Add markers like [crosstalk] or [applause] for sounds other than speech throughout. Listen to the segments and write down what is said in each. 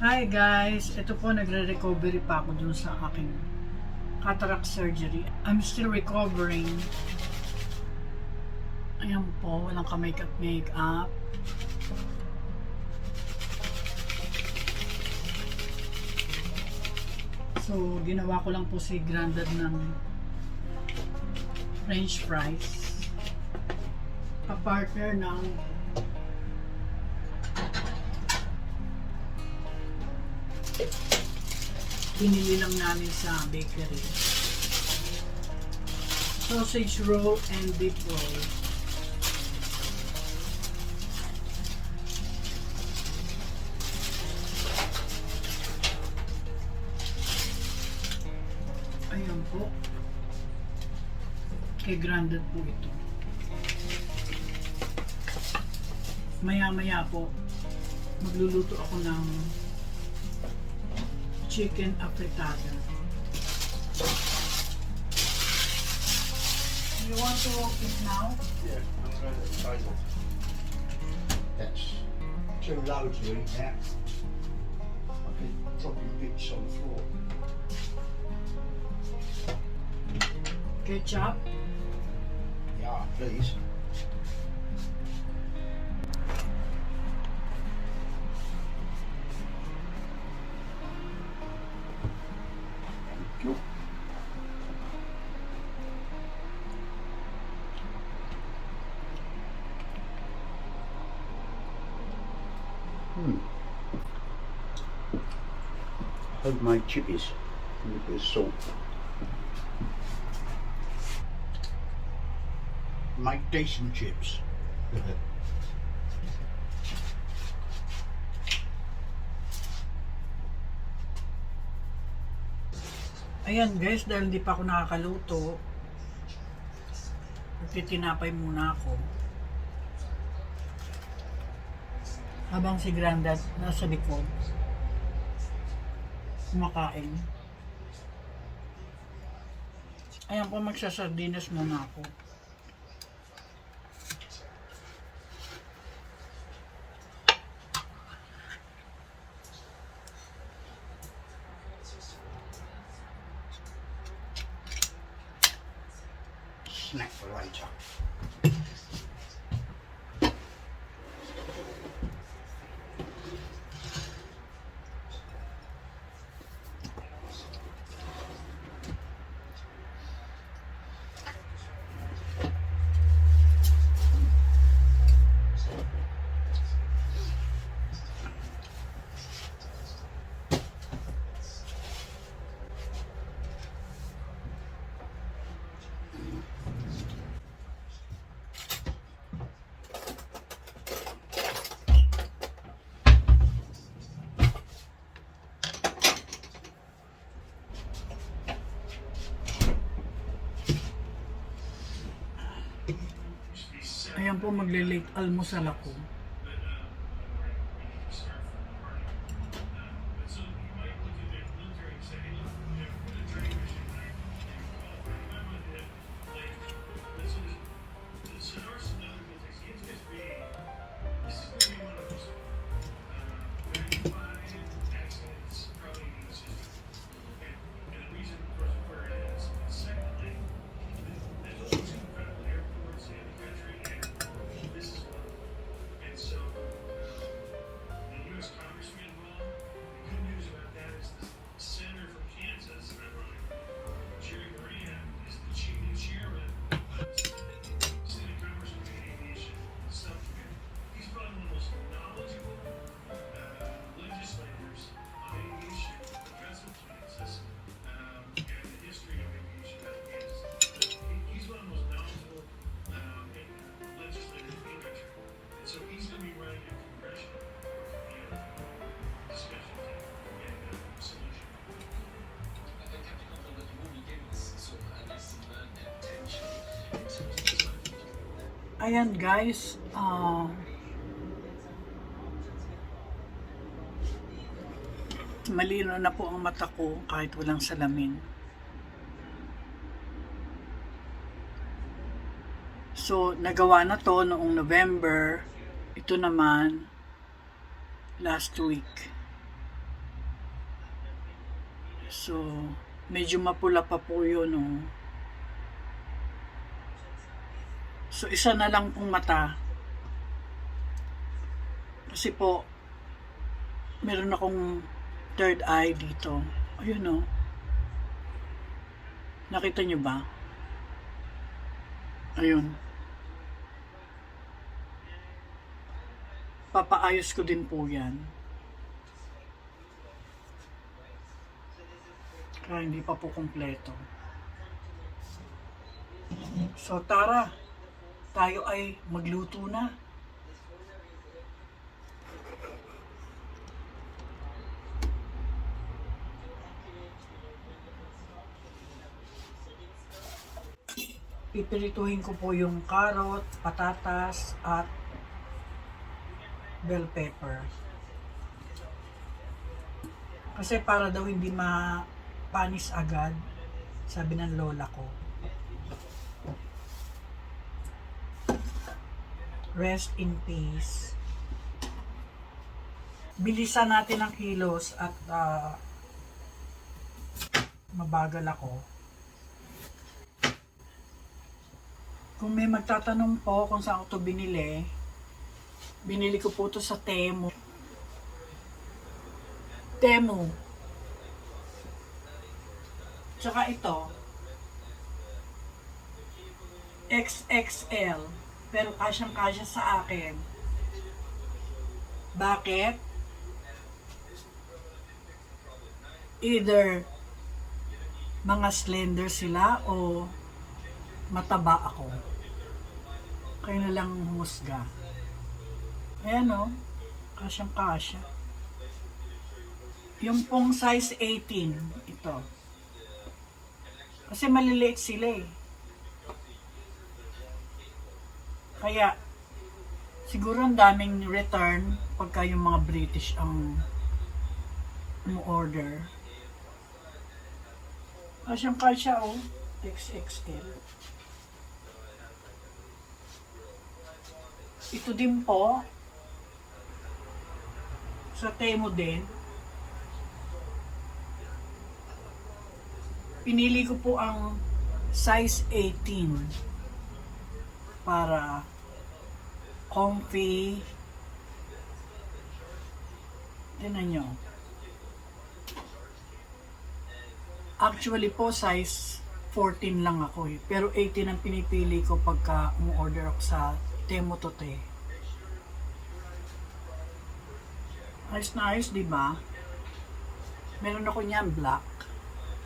Hi guys, ito po nagre-recovery pa ako dun sa aking cataract surgery. I'm still recovering. Ayan po, walang ka-makeup makeup. So, ginawa ko lang po si Grandad ng French fries. Pa-partner ng binili lang namin sa bakery. Sausage roll and beef roll. Ayan po. Kay Grandad po ito. Maya-maya po, magluluto ako ng chicken afritada. You want to eat now? Yeah, I'm going to the table. That's too low to eat that. I could probably bits on the floor. Ketchup? Yeah, please. Homemade chippies with of salt. Make decent chips. [laughs] Ayan guys, dahil hindi pa ako nakakaluto, magtitinapay muna ako. Habang si Grandad nasa likod, kumakain. Ayan po, magsasardinas muna ako. Snack for later. Ayan po, magle-late almusal ako. Ayan guys, ah malino na po ang mata ko kahit walang salamin. So, nagawa na to noong November. Ito naman, last week. So, medyo mapula pa po yun, oh. So, isa na lang pong mata. Kasi po, meron akong third eye dito. Ayun, oh. Nakita nyo ba? Ayun. Papaayos ko din po yan. Kaya hindi pa po kumpleto. So tara, tayo ay magluto na. Pipirituhin ko po yung carrot, patatas, at bell pepper. Kasi para daw hindi mapanis agad, sabi ng lola ko. Rest in peace. Bilisan natin ang kilos at ah, mabagal ako. Kung may magtatanong po kung saan ko ito binili, binili ko po ito sa Temu. Temu. Tsaka ito, XXL. Pero kasyang kasya sa akin. Bakit? Either mga slender sila o mataba ako. Kayo na lang humusga. Ayan o. Kasyang kasya. Yung pong size 18, ito. Kasi maliliit sila eh. Kaya, siguro ang daming return pagka yung mga British ang order. Kasyang kasya oh. XXL. Ito din po. Sa Temo din. Pinili ko po ang size 18 para comfy. Tignan nyo. Actually po, size 14 lang ako eh. Pero 18 ang pinipili ko pagka umu-order ako sa Temo Tote. Ayos na ayos, di ba? Meron ako niyan black,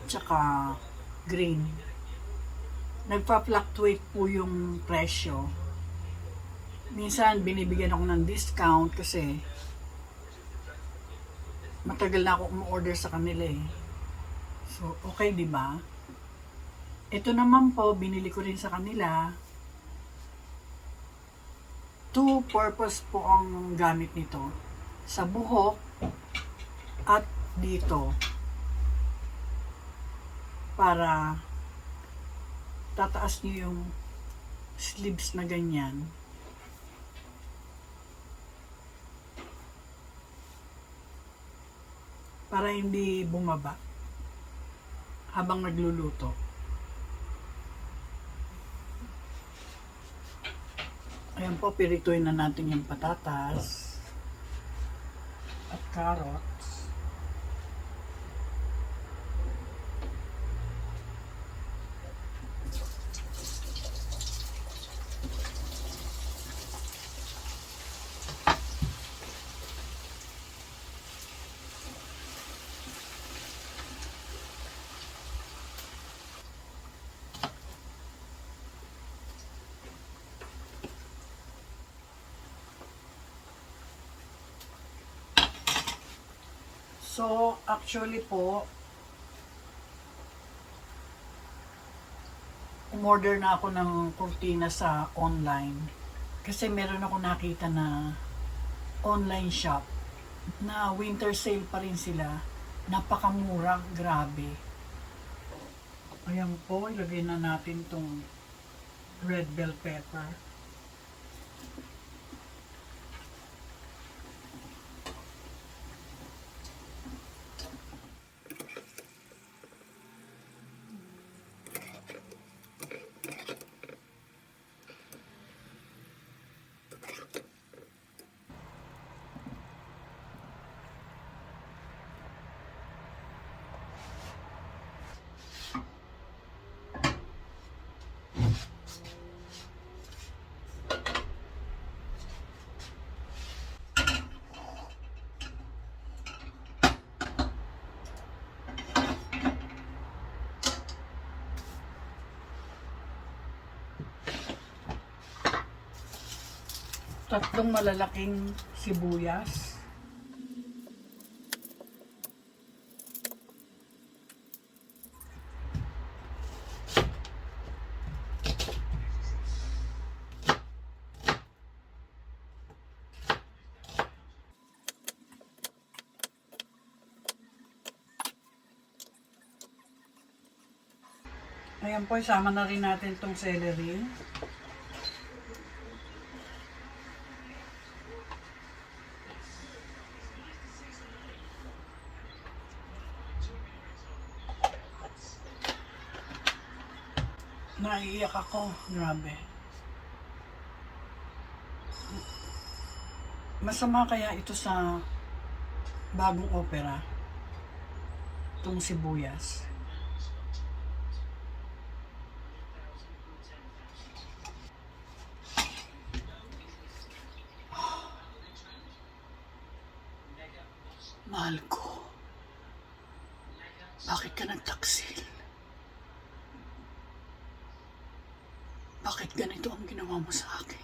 tsaka green. Nagpa-fluctuate po yung presyo. Minsan, binibigyan ako ng discount kasi matagal na ako umu-order sa kanila eh. So, okay, di ba? Ito naman po, binili ko rin sa kanila. Two purpose po ang gamit nito. Sa buhok at dito. Para tataas niyo yung sleeves na ganyan. Para hindi bumaba habang nagluluto. Ayan po, pirituin na natin yung patatas at carrots. So, actually po, umorder na ako ng kurtina sa online. Kasi meron ako nakita na online shop na winter sale pa rin sila. Napakamura, grabe. Ayan po, ilagay na natin tong red bell pepper. Tatlong malalaking sibuyas. Ayan po, isama na rin natin itong celery. Naiiyak ako. Grabe. Masama kaya ito sa bagong opera? Itong sibuyas. Mahal ko. Bakit ka nagtaksil? Bakit ganito ang ginawa mo sa akin?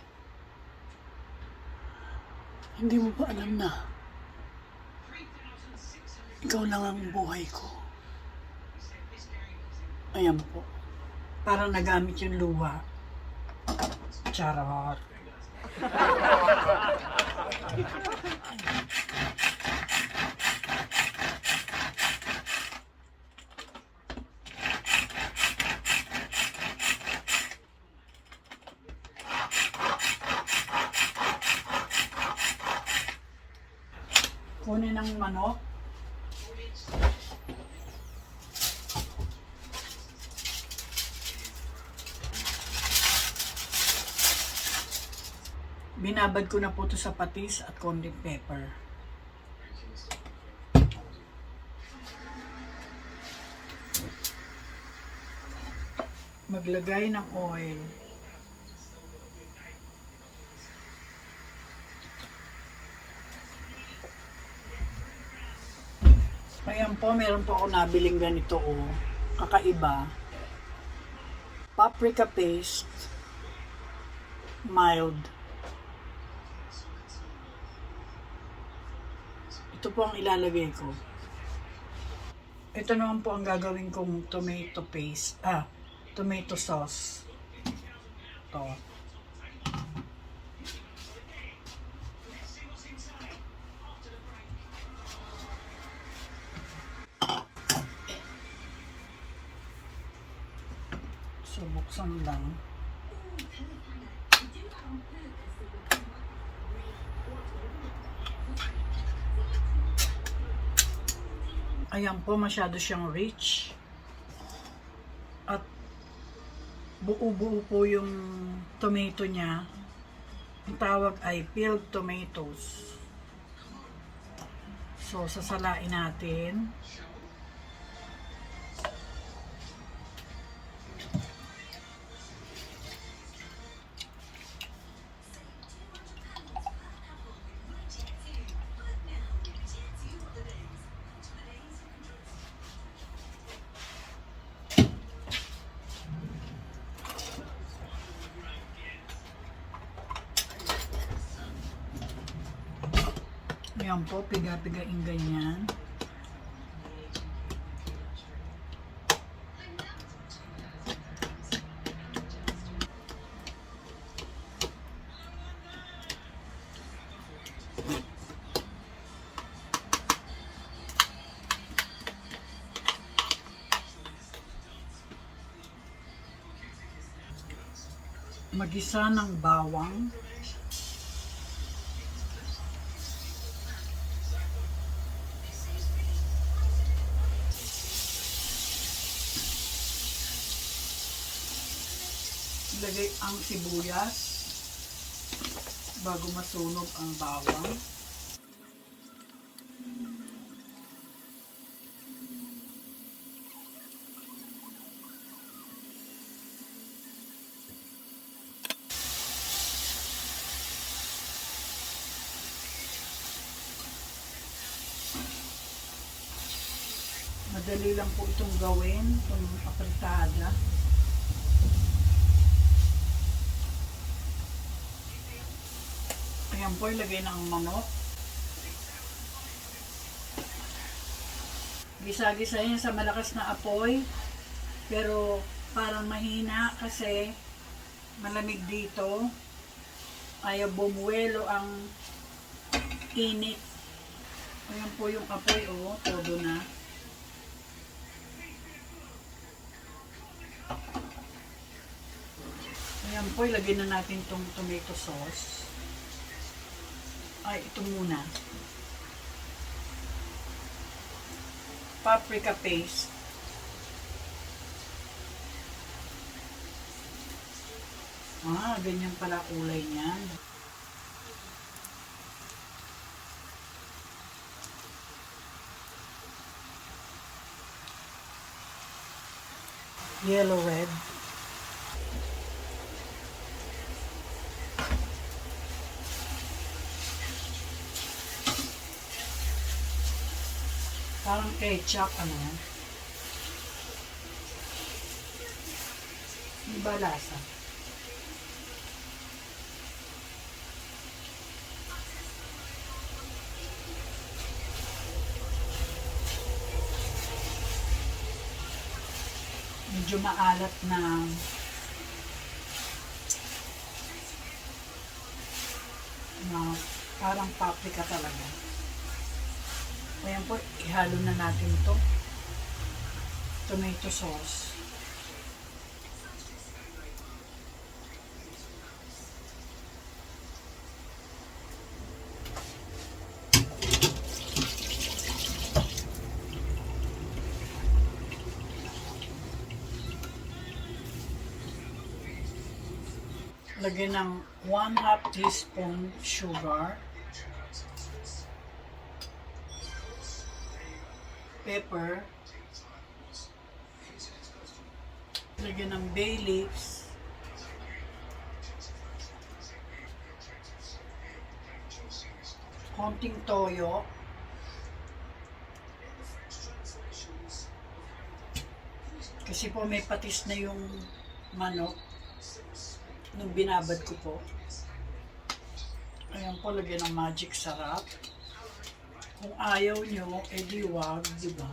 Hindi mo ba alam na ikaw lang ang buhay ko? Ayan po. Para nagamit yung luha. Charot. [laughs] Kunin ang manok. Binabad ko na po ito sa patis at konting pepper. Maglagay ng oil. Ayan po, meron po ako nabiling ganito o oh, kakaiba. Paprika paste. Mild. Ito po ang ilalagay ko. Ito naman po ang gagawin kong tomato paste. Ah, tomato sauce. Ito. So, buksan lang. Ayan po, masyado siyang rich. At buo-buo po yung tomato niya. Ang tawag ay peeled tomatoes. So, sasalain natin. Ayan po, piga-pigain ganyan. Magisa ng bawang. Ilagay ang sibuyas bago masunog ang bawang. Madali lang po itong gawin, itong apritada. Ayan po, ilagay ng manok. Gisa-gisa yan sa malakas na apoy. Pero parang mahina kasi malamig dito. Ayaw bumuelo ang init. Ayan po yung apoy, oh, todo na. Ayan po, ilagay na natin tong tomato sauce. Ay, ito muna. Paprika paste. Ah, ganyan pala kulay niyan. Yellow red. Parang ketchup, ano yan? Di ba lasa? Medyo maalat na na parang paprika talaga. Ayan po, ihalo na natin to. Tomato sauce. Lagyan ng 1 half teaspoon sugar. Pepper. Lagyan ng bay leaves. Konting toyo. Kasi po may patis na yung manok nung binabad ko po. Ayan po, lagyan ng magic sarap. Kung ayaw nyo, edi wag, di ba?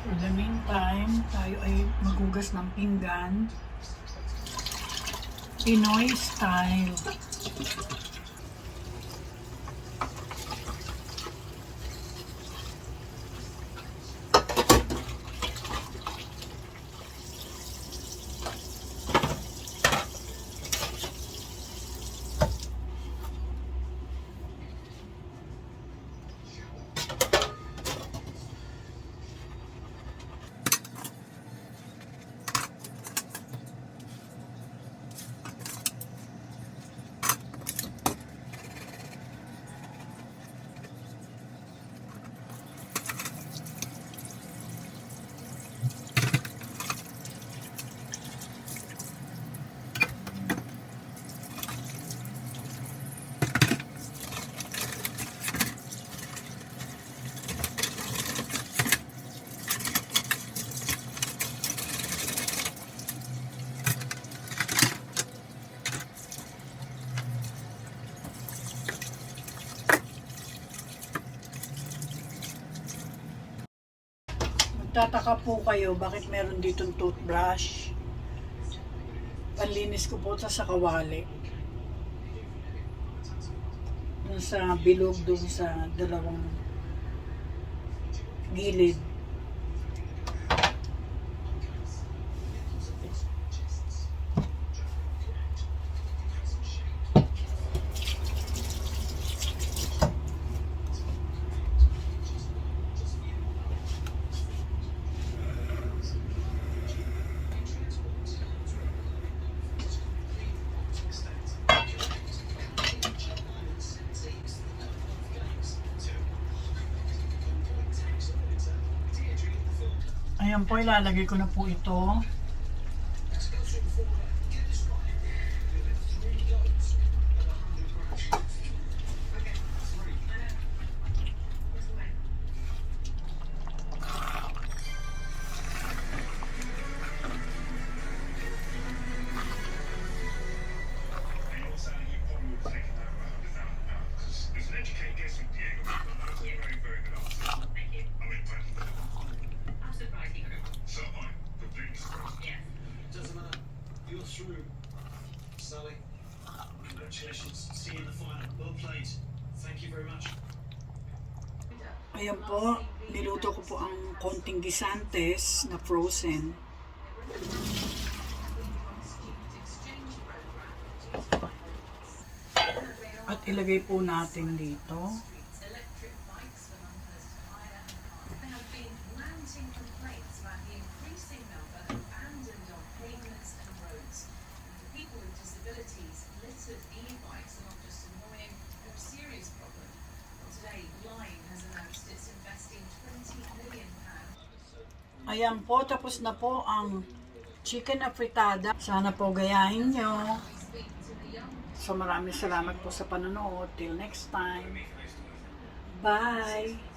For the meantime, tayo ay magugas ng pinggan. Pinoy style. Magtataka po kayo bakit meron ditong toothbrush. Panlinis ko po sa kawali. Dun sa bilog, dun sa dalawang gilid. Ayan po, ilalagay ko na po ito. po, niluto ko po ang konting gisantes na frozen. At ilagay po natin dito. po, tapos na po ang chicken na fritada. Sana po gayahin nyo. So maraming salamat po sa panonood. Till next time. Bye!